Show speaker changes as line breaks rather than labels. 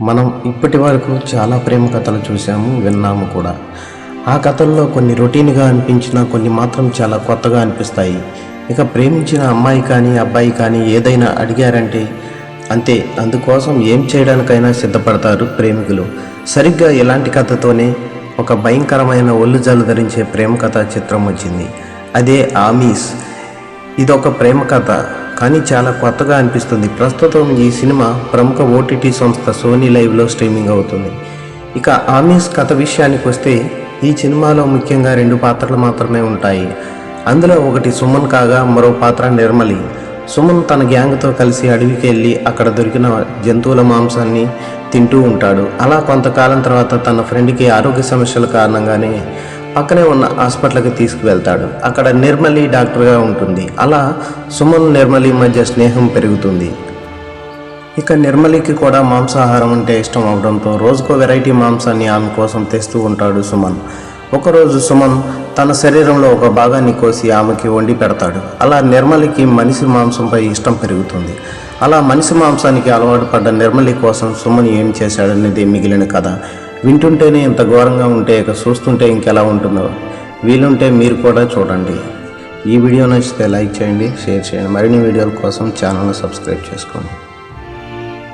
మనం ఇప్పటి వరకు చాలా ప్రేమ కథలు చూసాము విన్నాము కూడా. ఆ కథల్లో కొన్ని రొటీన్గా అనిపించినా కొన్ని మాత్రం చాలా కొత్తగా అనిపిస్తాయి. ఇక ప్రేమించిన అమ్మాయి కానీ అబ్బాయి కానీ ఏదైనా అడిగారంటే అంతే. అందుకోసం ఏం చేయడానికైనా సిద్ధపడతారు ప్రేమికులు. సరిగ్గా ఇలాంటి కథతోనే ఒక భయంకరమైన ఒళ్ళు జలు ధరించే ప్రేమ కథ చిత్రం వచ్చింది. అదే ఆమీస్. ఇదొక ప్రేమ కథ. కానీ చాలా కొత్తగా అనిపిస్తుంది. ప్రస్తుతం ఈ సినిమా ప్రముఖ ఓటీటీ సంస్థ సోనీ లైవ్లో స్ట్రీమింగ్ అవుతుంది. ఇక ఆమీస్ కథ విషయానికి వస్తే ఈ సినిమాలో ముఖ్యంగా రెండు పాత్రలు మాత్రమే ఉంటాయి. అందులో ఒకటి సుమన్ కాగా మరో పాత్ర నిర్మలి. సుమన్ తన గ్యాంగ్తో కలిసి అడవికి వెళ్ళి అక్కడ దొరికిన జంతువుల మాంసాన్ని తింటూ ఉంటాడు. అలా కొంతకాలం తర్వాత తన ఫ్రెండ్కి ఆరోగ్య సమస్యల కారణంగానే పక్కనే ఉన్న హాస్పిటల్కి తీసుకువెళ్తాడు. అక్కడ నిర్మలి డాక్టర్గా ఉంటుంది. అలా సుమన్ నిర్మలి మధ్య స్నేహం పెరుగుతుంది. ఇక నిర్మలికి కూడా మాంసాహారం అంటే ఇష్టం అవడంతో రోజుకో వెరైటీ మాంసాన్ని ఆమె కోసం తెస్తూ ఉంటాడు సుమన్. ఒకరోజు సుమన్ తన శరీరంలో ఒక భాగాన్ని కోసి ఆమెకి వండి పెడతాడు. అలా నిర్మలికి మనిషి మాంసంపై ఇష్టం పెరుగుతుంది. అలా మనిషి మాంసానికి అలవాటు పడ్డ నిర్మలి కోసం సుమన్ ఏం చేశాడనేది మిగిలిన కథ. వింటుంటేనే ఇంత ఘోరంగా ఉంటే ఇక చూస్తుంటే ఇంకెలా ఉంటుందో? వీలుంటే మీరు కూడా చూడండి. ఈ వీడియో నచ్చితే లైక్ చేయండి షేర్ చేయండి. మరిన్ని వీడియోల కోసం ఛానల్ని సబ్స్క్రైబ్ చేసుకోండి.